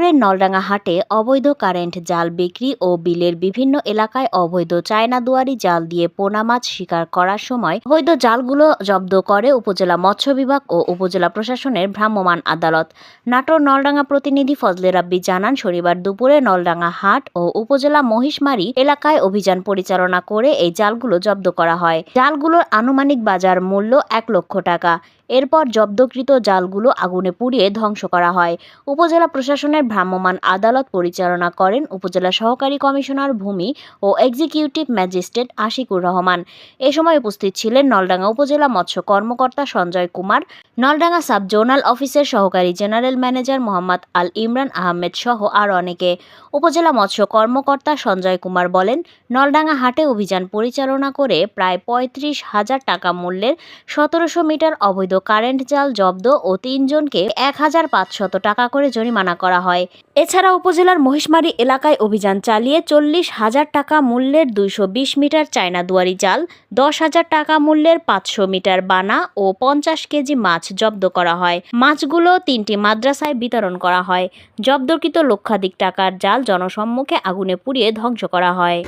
নাটোরের নলডাঙ্গা হাটে অবৈধ কারেন্ট, জাল বিক্রি ও বিলের বিভিন্ন এলাকায় অবৈধ চায়না দুয়ারি জাল দিয়ে পোনা মাছ শিকার করার সময় অবৈধ জালগুলো জব্দ করে উপজেলা মৎস্য বিভাগ ও উপজেলা প্রশাসনের ভ্রাম্যমাণ আদালত। নাটোর নলডাঙ্গা প্রতিনিধি ফজলে রাব্বি জানান, শনিবার দুপুরে নলডাঙ্গা হাট ও উপজেলা মহিষমারি এলাকায় অভিযান পরিচালনা করে এই জালগুলো জব্দ করা হয়। জালগুলোর আনুমানিক বাজার মূল্য এক লক্ষ টাকা। এরপর জব্দকৃত জালগুলো আগুনে পুড়িয়ে ধ্বংস করা হয়। উপজেলা প্রশাসনের ভ্রাম্যমাণ আদালত পরিচালনা করেন উপজেলা সহকারী কমিশনার ভূমি ও এক্সিকিউটিভ ম্যাজিস্ট্রেট আশিকুর রহমান। এ সময় উপস্থিত ছিলেন নলডাঙ্গা উপজেলা মৎস্য কর্মকর্তা সঞ্জয় কুমার, নলডাঙ্গা সাব জোনাল অফিসের সহকারী জেনারেল ম্যানেজার মোহাম্মদ আল ইমরান আহমেদ সহ আরও অনেকে। উপজেলা মৎস্য কর্মকর্তা সঞ্জয় কুমার বলেন, নলডাঙ্গা হাটে অভিযান পরিচালনা করে প্রায় পঁয়ত্রিশ হাজার টাকা মূল্যের সতেরোশো মিটার অবৈধ কারেন্ট জাল জব্দ ও তিনজনকে এক হাজার পাঁচশত টাকা করে জরিমানা করা হয়। এছাড়া উপজেলার মহিষমারী এলাকায় অভিযান চালিয়ে চল্লিশ হাজার টাকা মূল্যের দুইশো বিশ মিটার চায়না দুয়ারি জাল, দশ হাজার টাকা মূল্যের পাঁচশো মিটার বানা ও পঞ্চাশ কেজি মাছ জব্দ করা হয়। মাছগুলো তিনটি মাদ্রাসায় বিতরণ করা হয়। জব্দকৃত লক্ষাধিক টাকার জাল জনসম্মুখে আগুনে পুড়িয়ে ধ্বংস করা হয়।